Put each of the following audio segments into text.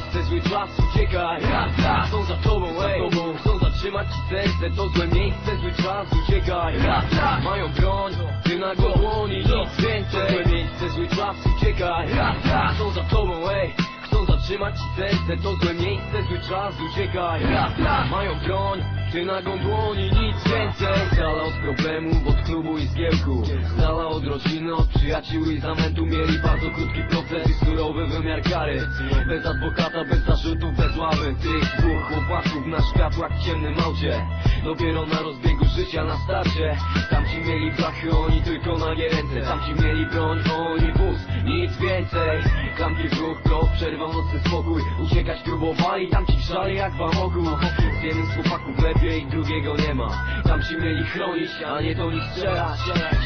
miejsce, zły czas, uciekaj są za tobą, ej, tobą. Chcą zatrzymać ci serce, to złe miejsce, zły czas, uciekaj mają broń, ty na dłoni, nic więcej. To złe miejsce, zły czas, uciekaj są za tobą, ej. Chcą zatrzymać ci serce, to złe miejsce, zły czas, uciekaj mają broń, ty nagą dłoni, nic więcej. Dala od problemów, od klubu i zgiełku Dala od rodziny, od przyjaciół i zamętu. Mieli bardzo krótki proces i surowy wymiar kary. Bez adwokata, bez zarzutów, bez ławy. Tych dwóch chłopaków na światłach w ciemnym aucie. Dopiero na rozbiegu życia na starcie. Tamci mieli blachy, oni tylko na ręce. Tamci mieli broń, oni wóz, nic więcej. Klamki w ruch, to przerwał nocny spokój. Uciekać próbowali, tamci grzali jak w amoku Z jednym z chłopaków lepiej, drugiego nie ma. Tamci mieli chronić, a nie do nich strzelać.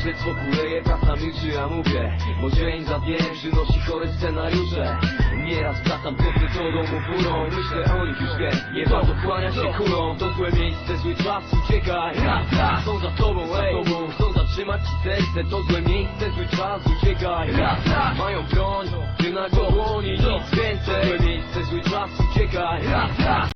Śledztwo kuleje, praca milczy, ja mówię Bo dzień za dniem przynosi chore scenariusze. Nieraz wracam godny co domu furą Myślę o nich już wiem, nie warto kłaniać się kulą To złe miejsce, zły czas, uciekaj. Są za tobą, ej, chcą zatrzymać ci serce To złe miejsce, zły czas, uciekaj. Mają broń, ty na go dłoni, nic więcej. Złe miejsce, zły czas, uciekaj